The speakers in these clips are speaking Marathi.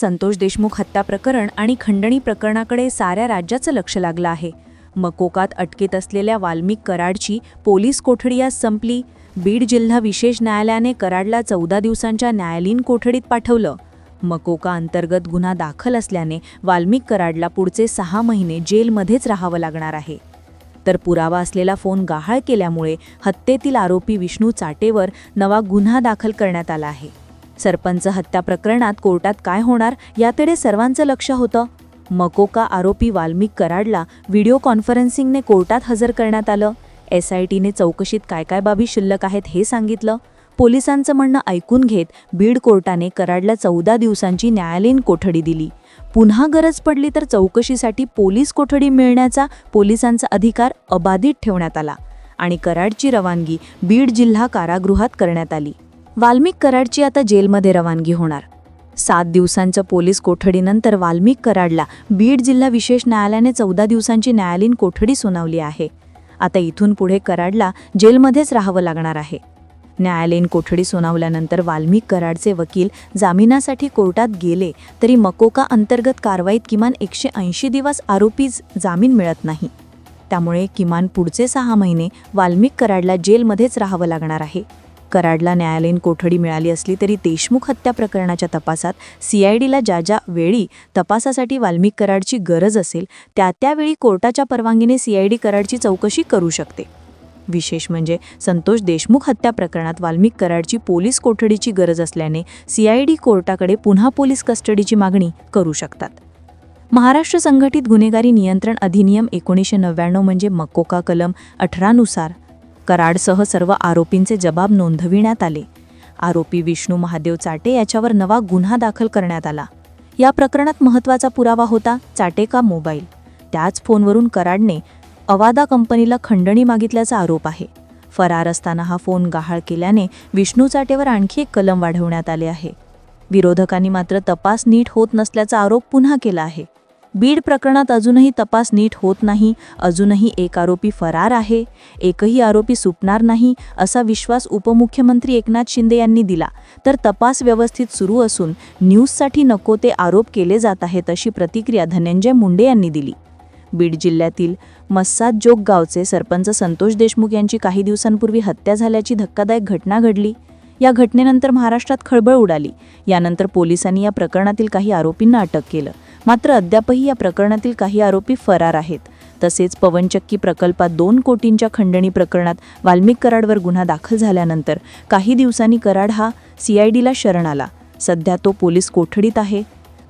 संतोष देशमुख हत्या प्रकरण आणि खंडणी प्रकरणाकडे साऱ्या राज्याचं लक्ष लागलं आहे. मकोकात अटकेत असलेल्या वाल्मिक कराडची पोलीस कोठडी आज संपली? बीड जिल्हा विशेष न्यायालयाने कराडला चौदा दिवसांच्या न्यायालयीन कोठडीत पाठवलं. मकोका अंतर्गत गुन्हा दाखल असल्याने वाल्मिक कराडला पुढचे सहा महिने जेलमध्येच राहावं लागणार आहे. तर पुरावा असलेला फोन गहाळ केल्यामुळे हत्येतील आरोपी विष्णू चाटेवर नवा गुन्हा दाखल करण्यात आला आहे. सरपंच हत्या प्रकरणात कोर्टात काय होणार याकडे सर्वांचं लक्ष होतं. मकोका आरोपी वाल्मिक कराडला व्हिडिओ कॉन्फरन्सिंगने कोर्टात हजर करण्यात आलं. एस आय टीने चौकशीत काय काय बाबी शिल्लक आहेत हे सांगितलं. पोलिसांचं म्हणणं ऐकून घेत बीड कोर्टाने कराडला चौदा दिवसांची न्यायालयीन कोठडी दिली. पुन्हा गरज पडली तर चौकशीसाठी पोलीस कोठडी मिळण्याचा पोलिसांचा अधिकार अबाधित ठेवण्यात आला आणि कराडची रवानगी बीड जिल्हा कारागृहात करण्यात आली. वाल्मिक कराडची आता जेलमध्ये रवानगी होणार. सात दिवसांच्या पोलीस कोठडीनंतर वाल्मिक कराडला बीड जिल्हा विशेष न्यायालयाने चौदा दिवसांची न्यायालयीन कोठडी सुनावली आहे. आता इथून पुढे कराडला जेलमध्येच राहावं लागणार आहे. न्यायालयीन कोठडी सुनावल्यानंतर वाल्मिक कराडचे वकील जामिनासाठी कोर्टात गेले तरी मकोका अंतर्गत कारवाईत किमान एकशे ऐंशी दिवस आरोपी जामीन मिळत नाही. त्यामुळे किमान पुढचे सहा महिने वाल्मिक कराडला जेलमध्येच राहावं लागणार आहे. कराडला न्यायालयीन कोठडी मिळाली असली तरी देशमुख हत्या प्रकरणाच्या तपासात सीआयडीला ज्या ज्या वेळी तपासासाठी वाल्मिक कराडची गरज असेल त्या त्यावेळी कोर्टाच्या परवानगीने सीआयडी कराडची चौकशी करू शकते. विशेष म्हणजे संतोष देशमुख हत्या प्रकरणात वाल्मिक कराडची पोलीस कोठडीची गरज असल्याने सीआयडी कोर्टाकडे पुन्हा पोलीस कस्टडीची मागणी करू शकतात. महाराष्ट्र संघटित गुन्हेगारी नियंत्रण अधिनियम एकोणीसशे नव्याण्णव म्हणजे मकोका कलम अठरानुसार कराडसह सर्व आरोपींचे जबाब नोंदविण्यात आले. आरोपी विष्णू महादेव चाटे याच्यावर नवा गुन्हा दाखल करण्यात आला. या प्रकरणात महत्त्वाचा पुरावा होता चाटे का मोबाईल. त्याच फोनवरून कराडने अवादा कंपनीला खंडणी मागितल्याचा आरोप आहे. फरार असताना हा फोन गहाळ केल्याने विष्णू चाटेवर आणखी एक कलम वाढवण्यात आले आहे. विरोधकांनी मात्र तपास नीट होत नसल्याचा आरोप पुन्हा केला आहे. बीड प्रकरणात अजूनही तपास नीट होत नाही अजूनही एक आरोपी फरार आहे एकही आरोपी सुटणार नाही असा विश्वास उपमुख्यमंत्री एकनाथ शिंदे यांनी दिला. तर तपास व्यवस्थित सुरू असून न्यूजसाठी नको ते आरोप केले जात आहेत अशी प्रतिक्रिया धनंजय मुंडे यांनी दिली. बीड जिल्ह्यातील मस्साद जोग गावचे सरपंच संतोष देशमुख यांची काही दिवसांपूर्वी हत्या झाल्याची धक्कादायक घटना घडली. या घटनेनंतर महाराष्ट्रात खळबळ उडाली. यानंतर पोलिसांनी या प्रकरणातील काही आरोपींना अटक केलं. मात्र अद्यापही या प्रकरणातील काही आरोपी फरार आहेत. तसेच पवनचक्की प्रकल्पात दोन कोटींच्या खंडणी प्रकरणात वाल्मिक कराडवर गुन्हा दाखल झाल्यानंतर काही दिवसांनी कराड हा सीआयडीला शरण आला. सध्या तो पोलीस कोठडीत आहे?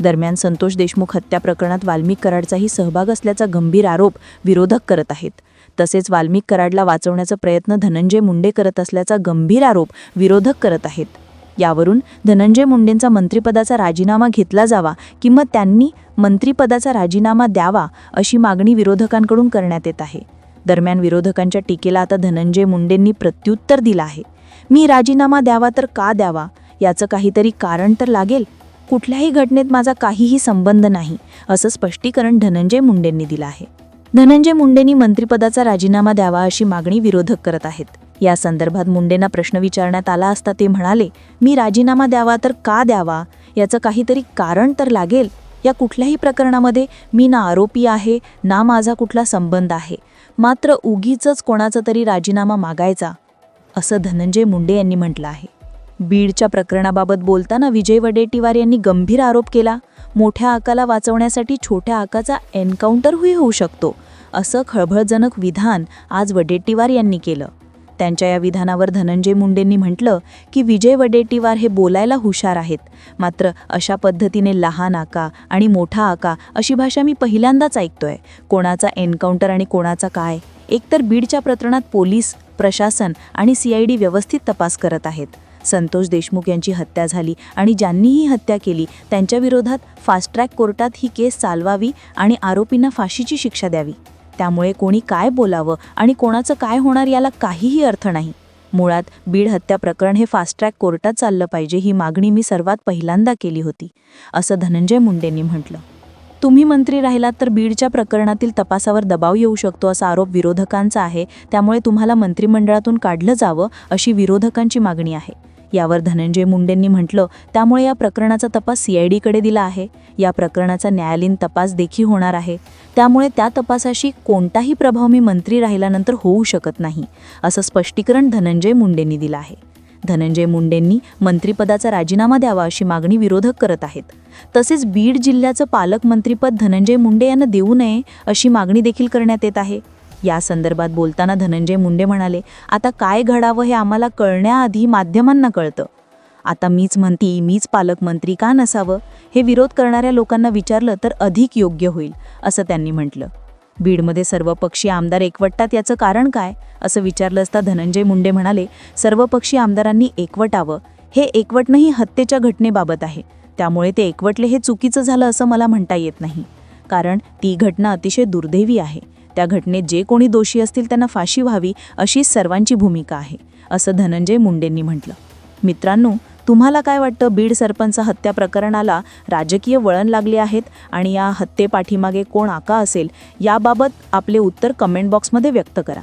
दरम्यान संतोष देशमुख हत्या प्रकरणात वाल्मिक कराडचाही सहभाग असल्याचा गंभीर आरोप विरोधक करत आहेत. तसेच वाल्मिक कराडला वाचवण्याचा प्रयत्न धनंजय मुंडे करत असल्याचा गंभीर आरोप विरोधक करत आहेत. यावरून धनंजय मुंडेंचा मंत्रिपदाचा राजीनामा घेतला जावा किंवा त्यांनी मंत्रिपदाचा राजीनामा द्यावा अशी मागणी विरोधकांकडून करण्यात येत आहे. दरम्यान विरोधकांच्या टीकेला आता धनंजय मुंडेंनी प्रत्युत्तर दिलं आहे. मी राजीनामा द्यावा तर का द्यावा? याचं काहीतरी कारण तर लागेल. कुठल्याही घटनेत माझा काहीही संबंध नाही असं स्पष्टीकरण धनंजय मुंडेंनी दिलं आहे. धनंजय मुंडेंनी मंत्रिपदाचा राजीनामा द्यावा अशी मागणी विरोधक करत आहेत. या संदर्भात मुंडेंना प्रश्न विचारण्यात आला असता ते म्हणाले मी राजीनामा द्यावा तर का द्यावा? याचं काहीतरी कारण तर लागेल. या कुठल्याही प्रकरणामध्ये मी ना आरोपी आहे ना माझा कुठला संबंध आहे. मात्र उगीच कोणाचा तरी राजीनामा मागायचा असं धनंजय मुंडे यांनी म्हटलं आहे. बीडच्या प्रकरणाबाबत बोलताना विजय वडेट्टीवार यांनी गंभीर आरोप केला. मोठ्या आकाला वाचवण्यासाठी छोट्या आकाचा एन्काउंटरही होऊ शकतो असं खळबळजनक विधान आज वडेट्टीवार यांनी केलं. त्यांच्या या विधानावर धनंजय मुंडेंनी म्हटलं की विजय वडेट्टीवार हे बोलायला हुशार आहेत. मात्र अशा पद्धतीने लहान आका आणि मोठा आका अशी भाषा मी पहिल्यांदाच ऐकतोय. कोणाचा एन्काउंटर आणि कोणाचा काय? एकतर बीडच्या प्रकरणात पोलीस प्रशासन आणि सीआयडी व्यवस्थित तपास करत आहेत. संतोष देशमुख यांची हत्या झाली आणि ज्यांनी ही हत्या केली त्यांच्या विरोधात फास्ट ट्रॅक कोर्टात ही केस चालवावी आणि आरोपींना फाशीची शिक्षा द्यावी. त्यामुळे कोणी काय बोलावं आणि कोणाचं काय होणार याला काहीही अर्थ नाही. मुळात बीड हत्या प्रकरण हे फास्ट ट्रॅक कोर्टात चाललं पाहिजे ही मागणी मी सर्वात पहिल्यांदा केली होती असं धनंजय मुंडेंनी म्हटलं. तुम्ही मंत्री राहिलात तर बीडच्या प्रकरणातील तपासावर दबाव येऊ शकतो असा आरोप विरोधकांचा आहे त्यामुळे तुम्हाला मंत्रिमंडळातून काढलं जावं अशी विरोधकांची मागणी आहे. यावर धनंजय मुंडेंनी म्हटलं त्यामुळे या प्रकरणाचा तपास सीआयडीकडे दिला आहे. या प्रकरणाचा न्यायालयीन तपास देखील होणार आहे. त्यामुळे त्या तपासाशी कोणताही प्रभाव मी मंत्री राहिल्यानंतर होऊ शकत नाही. असं स्पष्टीकरण धनंजय मुंडेंनी दिलं आहे. धनंजय मुंडेंनी मंत्रिपदाचा राजीनामा द्यावा अशी मागणी विरोधक करत आहेत. तसेच बीड जिल्ह्याचं पालकमंत्रीपद धनंजय मुंडे यांना देऊ नये अशी मागणी देखील करण्यात येत आहे. या संदर्भात बोलताना धनंजय मुंडे म्हणाले आता काय घडावं हे आम्हाला कळण्याआधी माध्यमांना कळतं. आता मीच म्हणती मीच पालकमंत्री का नसावं? हे विरोध करणाऱ्या लोकांना विचारलं तर अधिक योग्य होईल असं त्यांनी म्हटलं. बीडमध्ये सर्वपक्षीय आमदार एकवटतात याचं कारण काय? असं विचारलं असता धनंजय मुंडे म्हणाले सर्वपक्षीय आमदारांनी एकवटावं. हे एकवटणंही हत्येच्या घटनेबाबत आहे. त्यामुळे ते एकवटले हे चुकीचं झालं असं मला म्हणता येत नाही. कारण ती घटना अतिशय दुर्दैवी आहे. त्या घटनेत जे कोणी दोषी असतील त्यांना फाशी व्हावी अशी सर्वांची भूमिका आहे असं धनंजय मुंडेंनी म्हटलं. मित्रांनो तुम्हाला काय वाटतं? बीड सरपंच हत्या प्रकरणाला राजकीय वळण लागले आहेत आणि या हत्येपाठीमागे कोण आका असेल? याबाबत आपले उत्तर कमेंट बॉक्समध्ये व्यक्त करा.